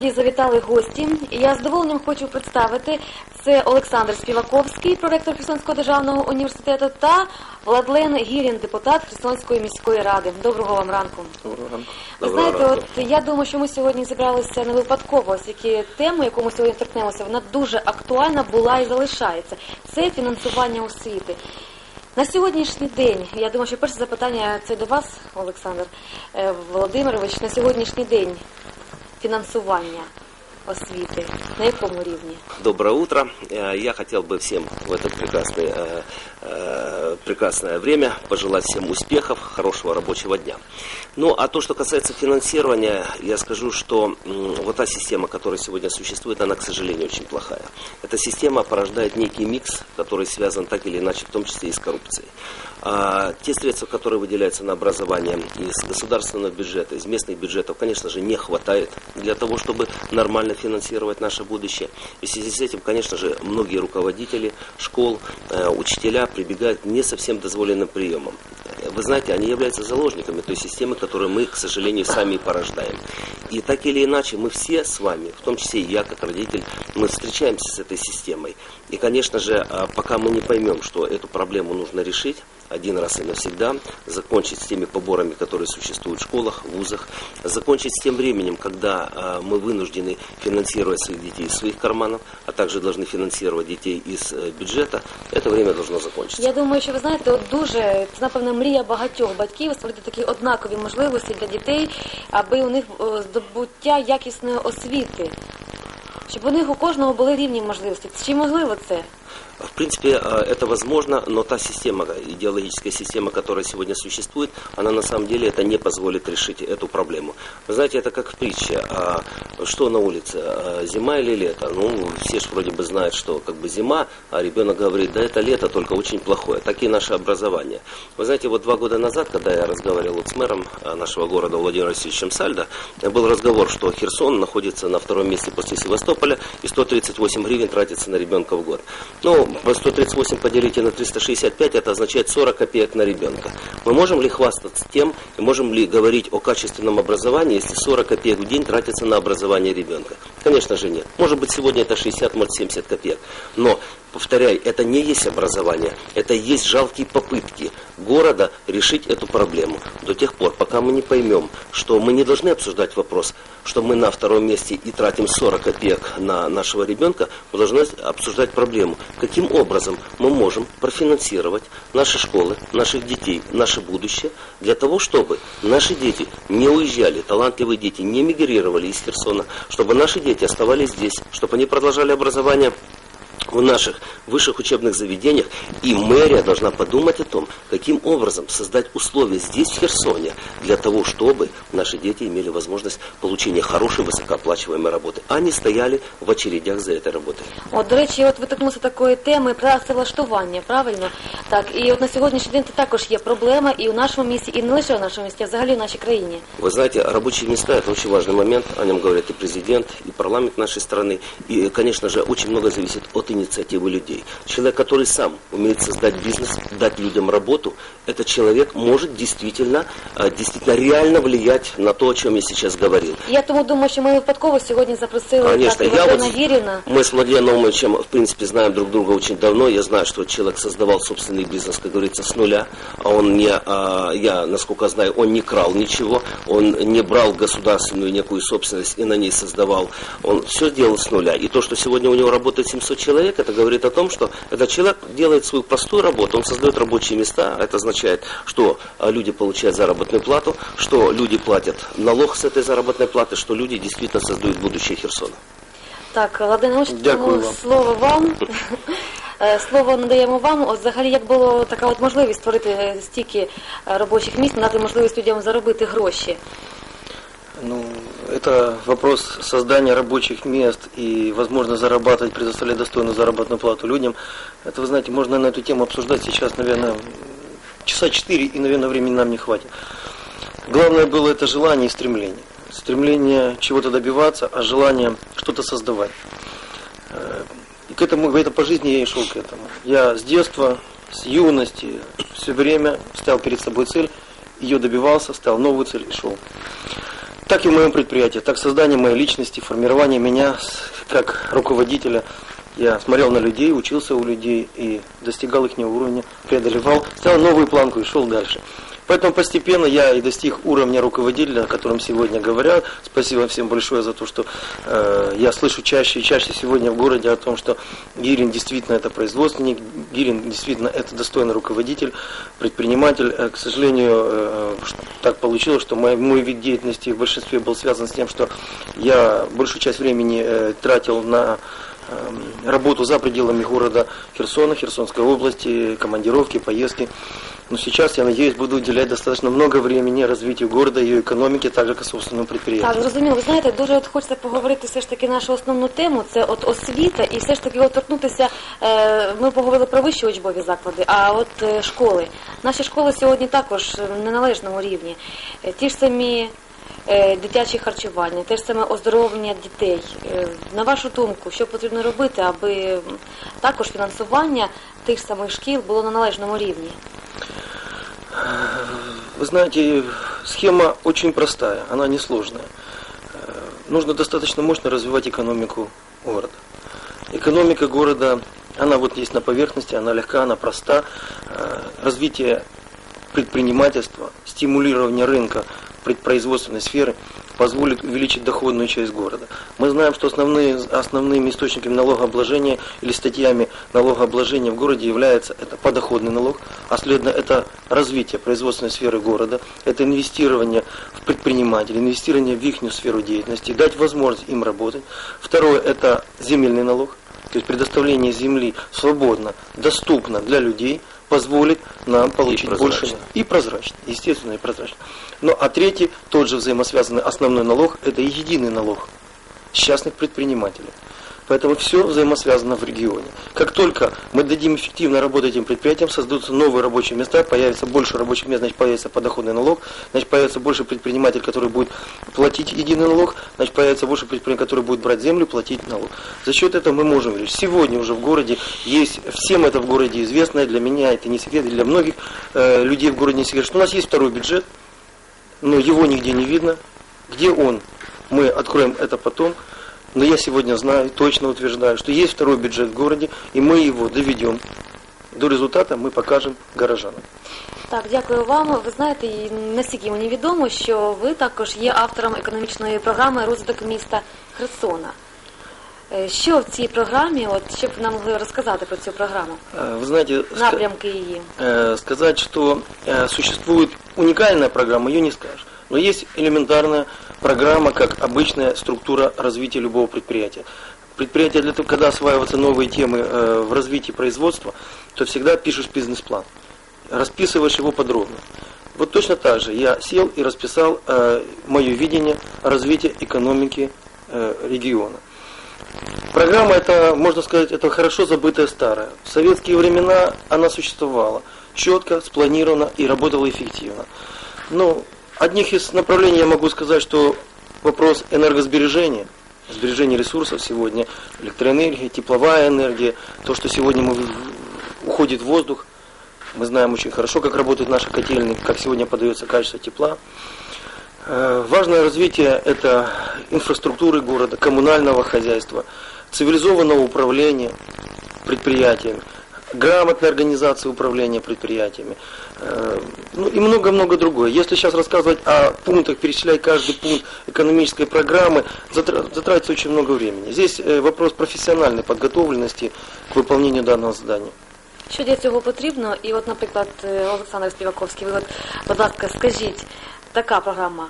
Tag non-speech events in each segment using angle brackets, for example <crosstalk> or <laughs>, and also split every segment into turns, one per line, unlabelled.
Завітали гості. Я з задоволенням хочу представити це Олександр Співаковський, проректор Херсонського державного університету, та Владлен Гірін, депутат Херсонської міської ради. Доброго вам ранку.
Доброго ранку.
Ви знаєте, от я думаю, що ми сьогодні зібралися не випадково, оскільки тема, яку ми сьогодні торкнемося, вона дуже актуальна була і залишається. Це фінансування освіти. На сьогоднішній день, я думаю, що перше запитання це до вас, Олександр е, Володимирович, на сьогоднішній день фінансування освіти на якому рівні?
Доброе утро. Э, Я хотел бы всем в это прекрасное, э, э, прекрасное время пожелать всем успехов, хорошего рабочего дня. Ну, а то, что касается финансирования, я скажу, что вот та система, которая сегодня существует, она, к сожалению, очень плохая. Эта система порождает некий микс, который связан так или иначе, в том числе и с коррупцией. А, те средства, которые выделяются на образование из государственного бюджета, из местных бюджетов, конечно же, не хватает для того, чтобы нормально финансировать наше будущее. И в связи с этим, конечно же, многие руководители школ, э, учителя прибегают к совсем дозволенным приемам. Э, Вы знаете, они являются заложниками той системы, которую мы, к сожалению, сами порождаем. И так или иначе, мы все с вами, в том числе и я, как родитель, мы встречаемся с этой системой. И, конечно же, а, пока мы не поймем, что эту проблему нужно решить, один раз и навсегда, закончить с теми поборами, которые существуют в школах, вузах, закончить с тем временем, когда а, мы вынуждены финансировать своих детей из своих карманов, а также должны финансировать детей из э, бюджета, это время должно закончиться.
Я думаю, що ви знаєте, от дуже це напевно мрія багатьох батьків створити такі однакові можливості для дітей, аби у них е, здобуття якісної освіти, щоб у них у кожного були рівні можливості. Чи можливо це?
В принципе, э, это возможно, но та система, идеологическая система, которая сегодня существует, она на самом деле это не позволит решить эту проблему. Вы знаете, это как в притче. А Что на улице, а зима или лето? Ну, все же вроде бы знают, что как бы зима, а ребенок говорит, да это лето, только очень плохое. Так и наше образование. Вы знаете, вот два года назад, когда я разговаривал вот с мэром а, нашего города Владимиром Васильевичем Сальдо, был разговор, что Херсон находится на втором месте после Севастополя, и 138 гривен тратится на ребенка в год. Ну, по 138 поделите на 365, это означает 40 копеек на ребенка. Мы можем ли хвастаться тем, и можем ли говорить о качественном образовании, если 40 копеек в день тратится на образование ребенка? Конечно же нет. Может быть, сегодня это 60, может 70 копеек. Но, повторяю, это не есть образование, это есть жалкие попытки города решить эту проблему. До тех пор, пока мы не поймем, что мы не должны обсуждать вопрос, что мы на втором месте и тратим 40 копеек на нашего ребенка, мы должны обсуждать проблему, каким образом мы можем профинансировать наши школы, наших детей, наше будущее, для того, чтобы наши дети не уезжали, талантливые дети не мигрировали из Херсона, чтобы наши дети оставались здесь, чтобы они продолжали образование в наших высших учебных заведениях, и мэрия должна подумать о том, каким образом создать условия здесь, в Херсоне, для того, чтобы наши дети имели возможность получения хорошей высокооплачиваемой работы, а не стояли в очередях за этой работой.
От, до речі, от ви торкнулися такої теми працевлаштування, правильно? Так, і от на сьогоднішній день це також є проблема і у нашому місті, і не лише у нашому місті, а взагалі в нашій країні.
Вы знаете, рабочие места – это очень важный момент, о нем говорят и президент, и парламент нашей страны, и, конечно же, очень много зависит от инициативы людей. Человек, который сам умеет создать бизнес, дать людям работу, этот человек может действительно, э, действительно реально влиять на то, о чем я сейчас говорил.
Я тому думаю, що ми випадково сьогодні запросили
Конечно,
так,
я
Владлена
вот,
Гіріна.
мы с Владимиром Наумовичем, в принципе, знаем друг друга очень давно. Я знаю, что человек создавал собственный бизнес, как говорится, с нуля. А он не, а, я, насколько знаю, он не крал ничего, он не брал государственную некую собственность и на ней создавал. Он все делал с нуля. И то, что сегодня у него работает 700 человек, это говорит о том, что этот человек делает свою простую работу, он создает рабочие места. Это означает, что а, люди получают заработную плату, что люди платят налог с этой заработной платы, что люди действительно создают будущее Херсона.
Так, Владимир Іванович,
Дякую
тому
вам.
слово вам. <laughs> Е, Слово надаємо вам. От взагалі, як було така от можливість створити е, стільки е, робочих місць, надати можливість людям заробити гроші.
Ну, это вопрос создания рабочих мест и возможно зарабатывать, предоставлять достойную заработную плату людям. Это, вы знаете, можно на эту тему обсуждать сейчас, наверное, часа четыре, и, наверное, времени нам не хватит. Главное было это желание и стремление. Стремление чего-то добиваться, а желание что-то создавать. Э, И к этому, это по жизни я и шел к этому. Я с детства, с юности, все время ставил перед собой цель, ее добивался, ставил новую цель и шел. Так и в моем предприятии, так создание моей личности, формирование меня как руководителя. Я смотрел на людей, учился у людей и достигал их уровня, преодолевал, ставил новую планку и шел дальше. Поэтому постепенно я и достиг уровня руководителя, о котором сегодня говорят. Спасибо всем большое за то, что э, я слышу чаще и чаще сегодня в городе о том, что Гирин действительно это производственник, Гирин действительно это достойный руководитель, предприниматель. Э, к сожалению, э, так получилось, что мой, мой вид деятельности в большинстве был связан с тем, что я большую часть времени э, тратил на эм, работу за пределами города Херсона, Херсонской области, командировки, поездки. Но сейчас, я надеюсь, буду уделять достаточно много времени развитию города, ее економіки, так як і собственному підприємству.
Так, зрозуміло. Ви знаєте, дуже от хочеться поговорити все ж таки нашу основну тему, це от освіта, і все ж таки от торкнутися, е, ми поговорили про вищі учбові заклади, а от е, школи. Наші школи сьогодні також в неналежному рівні. Е, Ті ж самі е, дитячі харчування, те ж саме оздоровлення дітей. Е, На вашу думку, що потрібно робити, аби також фінансування тих самих шкіл було на належному рівні?
Вы знаете, схема очень простая, она несложная. Э, Нужно достаточно мощно развивать экономику города. Экономика города, она вот есть на поверхности, она легка, она проста. Э, Развитие предпринимательства, стимулирование рынка предпроизводственной сферы позволит увеличить доходную часть города. Мы знаем, что основные, основными источниками налогообложения или статьями налогообложения в городе является это подоходный налог, а следовательно это развитие производственной сферы города, это инвестирование в предпринимателей, инвестирование в их сферу деятельности, дать возможность им работать. Второе это земельный налог, то есть предоставление земли свободно, доступно для людей, позволит нам получить больше
прозрачно.
и прозрачно, естественно и прозрачно. Ну а третий, тот же взаимосвязанный основной налог, это единый налог частных предпринимателей. Поэтому все взаимосвязано в регионе. Как только мы дадим эффективно работать этим предприятиям, создадутся новые рабочие места, появится больше рабочих мест, значит появится подоходный налог, значит появится больше предпринимателей, которые будут платить единый налог, значит появится больше предпринимателей, которые будут брать землю, платить налог. За счет этого мы можем увеличить. Сегодня уже в городе есть, всем это в городе известно, для меня это не секрет, для многих э, людей в городе не секрет, что у нас есть второй бюджет, но его нигде не видно. Где он? Мы откроем это потом. Но я сегодня знаю, точно утверждаю, что есть второй бюджет в городе, и мы его доведем. До результата мы покажем горожанам.
Так, дякую вам. Ви знаєте, і наскільки мені відомо, що ви також є автором економічної програми розвиток міста Херсона. Е, Що в цій програмі, от що б нам могли розказати про цю програму?
Э, Вы знаете, ска-
Напрямки її.
э, сказать, что э, существует уникальная программа, ее не скажешь. Но есть элементарная программа, как обычная структура развития любого предприятия. Предприятие, для того, когда осваиваются новые темы э, в развитии производства, то всегда пишешь бизнес-план, расписываешь его подробно. Вот точно так же я сел и расписал э, мое видение развития экономики э, региона. Программа это, можно сказать, это хорошо забытая старая. В советские времена она существовала четко, спланирована и работала эффективно. Ну, одних из направлений я могу сказать, что вопрос энергосбережения, сбережения ресурсов сегодня, электроэнергия, тепловая энергия, то, что сегодня мы, уходит в воздух, мы знаем очень хорошо, как работают наши котельные, как сегодня подается качество тепла. Э, Важное развитие – это инфраструктуры города, коммунального хозяйства, цивилизованного управления предприятиями, грамотной организации управления предприятиями, э, ну и много-много другое. Если сейчас рассказывать о пунктах, перечислять каждый пункт экономической программы, затра- затратится очень много времени. Здесь э, вопрос профессиональной подготовленности к выполнению данного задания.
Що для цього потрібно? І от, наприклад, е, Олександр Співаковський, ви от, будь ласка, скажіть, така програма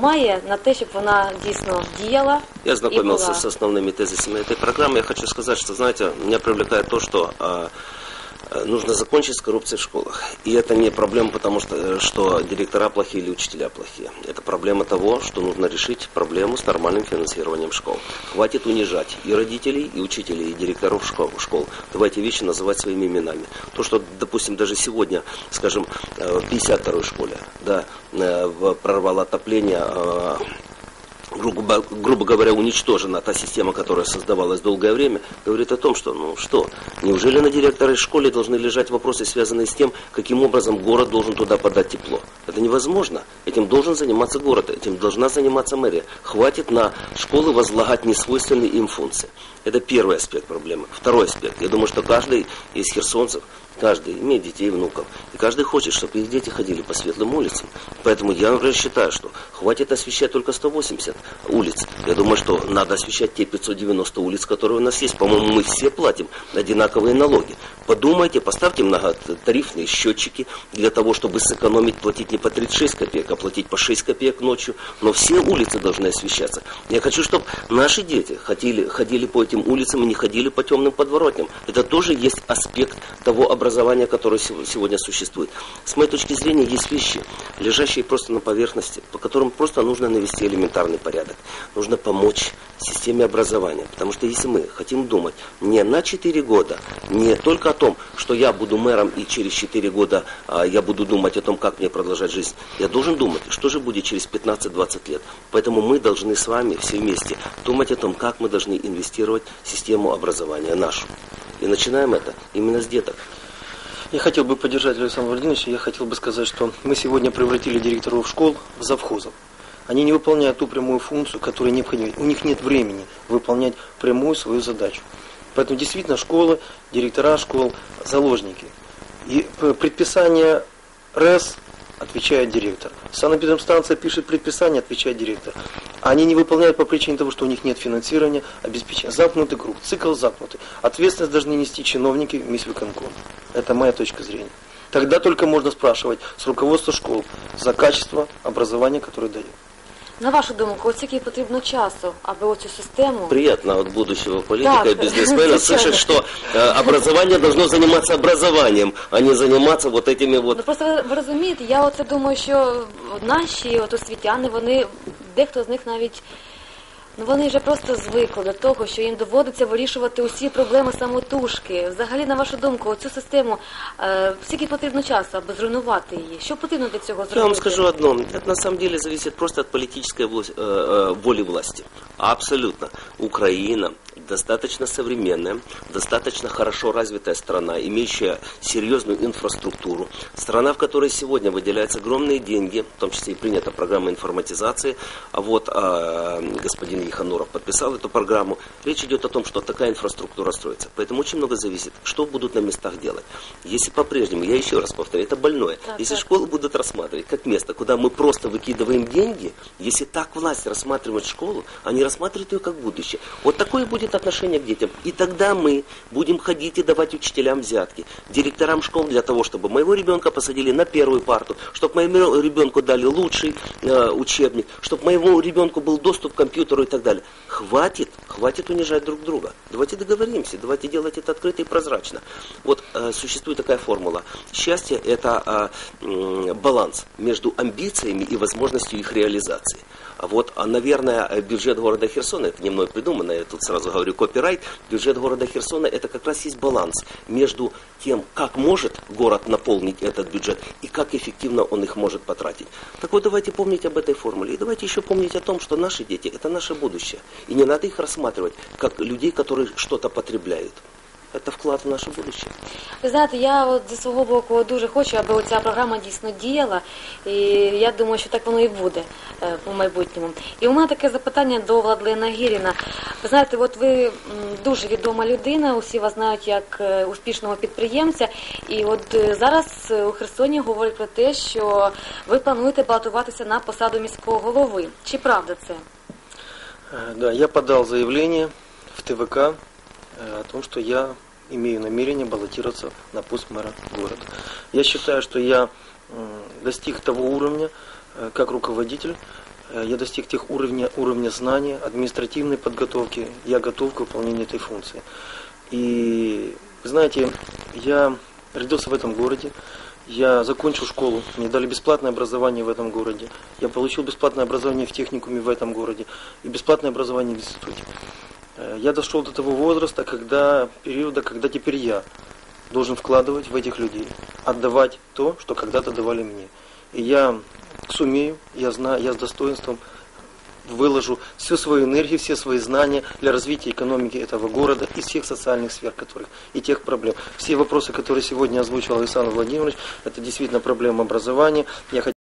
має на те, щоб вона дійсно діяла
Я
і
ознакомился
була?
с основными тезисами этой программы. Я хочу сказать, что, знаете, меня привлекает то, что а, а, нужно закончить с коррупцией в школах. И это не проблема, потому что, э, что директора плохие или учителя плохие. Это проблема того, что нужно решить проблему с нормальным финансированием школ. Хватит унижать и родителей, и учителей, и директоров школ. школ. Давайте вещи называть своими именами. То, что, допустим, даже сегодня, скажем, э, в 52-й школе, да, э, прорвало отопление э, грубо, грубо говоря, уничтожена та система, которая создавалась долгое время, говорит о том, что, ну что, неужели на директора школы должны лежать вопросы, связанные с тем, каким образом город должен туда подать тепло? Это невозможно. Этим должен заниматься город, этим должна заниматься мэрия. Хватит на школы возлагать несвойственные им функции. Это первый аспект проблемы. Второй аспект. Я думаю, что каждый из херсонцев Каждый имеет детей и внуков. И каждый хочет, чтобы их дети ходили по светлым улицам. Поэтому я, например, считаю, что хватит освещать только 180 улиц. Я думаю, что надо освещать те 590 улиц, которые у нас есть. По-моему, мы все платим одинаковые налоги. Подумайте, поставьте многотарифные счетчики для того, чтобы сэкономить, платить не по 36 копеек, а платить по 6 копеек ночью. Но все улицы должны освещаться. Я хочу, чтобы наши дети ходили, ходили по этим улицам и не ходили по темным подворотням. Это тоже есть аспект того образования образования, которое сегодня существует. С моей точки зрения, есть вещи, лежащие просто на поверхности, по которым просто нужно навести элементарный порядок. Нужно помочь системе образования. Потому что если мы хотим думать не на 4 года, не только о том, что я буду мэром и через 4 года а, я буду думать о том, как мне продолжать жизнь, я должен думать, что же будет через 15-20 лет. Поэтому мы должны с вами все вместе думать о том, как мы должны инвестировать в систему образования нашу. И начинаем это именно с деток.
Я хотел бы поддержать Александра Владимировича. Я хотел бы сказать, что мы сегодня превратили директоров школ в завхозов. Они не выполняют ту прямую функцию, которая необходима. У них нет времени выполнять прямую свою задачу. Поэтому действительно школы, директора школ, заложники. И предписание РЭС отвечает директор. Санэпидемстанция пишет предписание, отвечает директор. Они не выполняют по причине того, что у них нет финансирования, обеспечения. Замкнутый круг, цикл замкнутый. Ответственность должны нести чиновники Мисвиконком. Это моя точка зрения. Тогда только можно спрашивать с руководства школ за качество образования, которое дают.
На вашу думку, скільки потрібно часу, аби оцю систему...
Приятно от будущего политика и бизнесмена слышать, что э, образование должно заниматься образованием, а не заниматься вот этими вот...
Ну просто ви розумієте, я оце думаю, що наші от освітяни, вони, дехто з них навіть Ну вони вже просто звикли до того, що їм доводиться вирішувати усі проблеми самотужки. Взагалі, на вашу думку, цю систему е, скільки потрібно часу, аби зруйнувати її? Що потрібно для цього зробити?
Я вам скажу одно. Это на самом деле зависит просто от политической власти, э, э, воли власти. Абсолютно. Украина достаточно современная, достаточно хорошо развитая страна, имеющая серьезную инфраструктуру. Страна, в которой сегодня выделяются огромные деньги, в том числе и принята программа информатизации. А вот а, господин Ихануров подписал эту программу. Речь идет о том, что такая инфраструктура строится. Поэтому очень много зависит, что будут на местах делать. Если по-прежнему, я еще раз повторю, это больное. Так, если так. школы будут рассматривать как место, куда мы просто выкидываем деньги, если так власть рассматривает школу, они рассматривают ее как будущее. Вот такое будет отношение к детям. И тогда мы будем ходить и давать учителям взятки, директорам школ для того, чтобы моего ребенка посадили на первую парту, чтобы моему ребенку дали лучший э, учебник, чтобы моему ребенку был доступ к компьютеру и так далее. Хватит, хватит унижать друг друга. Давайте договоримся, давайте делать это открыто и прозрачно. Вот э, существует такая формула. Счастье это э, баланс между амбициями и возможностью их реализации. Вот, а, наверное, бюджет города Херсона, это не мной придумано, я тут сразу говорю копирайт, бюджет города Херсона это как раз есть баланс между тем, как может город наполнить этот бюджет и как эффективно он их может потратить. Так вот, давайте помнить об этой формуле. И давайте еще помнить о том, что наши дети – это наше будущее. И не надо их рассматривать как людей, которые что-то потребляют. Це вклад в наше будущее.
Ви знаєте, я от зі свого боку дуже хочу, аби ця програма дійсно діяла. І я думаю, що так воно і буде е, у майбутньому. І у мене таке запитання до Владлена Гіріна. Ви знаєте, от ви дуже відома людина, усі вас знають як е, успішного підприємця. І от е, зараз у Херсоні говорять про те, що ви плануєте балотуватися на посаду міського голови. Чи правда це?
Да, я подав заявлення в ТВК Э, о том, что я имею намерение баллотироваться на пост мэра города. Я считаю, что я достиг того уровня, э, как руководитель, э, я достиг тех уровня, уровня знания, административной подготовки, я готов к выполнению этой функции. И, знаете, я родился в этом городе, я закончил школу, мне дали бесплатное образование в этом городе, я получил бесплатное образование в техникуме в этом городе и бесплатное образование в институте. Э, я дошел до того возраста, когда, периода, когда теперь я должен вкладывать в этих людей, отдавать то, что когда-то давали мне. И я сумею, я знаю, я с достоинством выложу всю свою энергию, все свои знания для развития экономики этого города и всех социальных сфер, которых и тех проблем. Все вопросы, которые сегодня озвучил Александр Владимирович, это действительно проблема образования. Я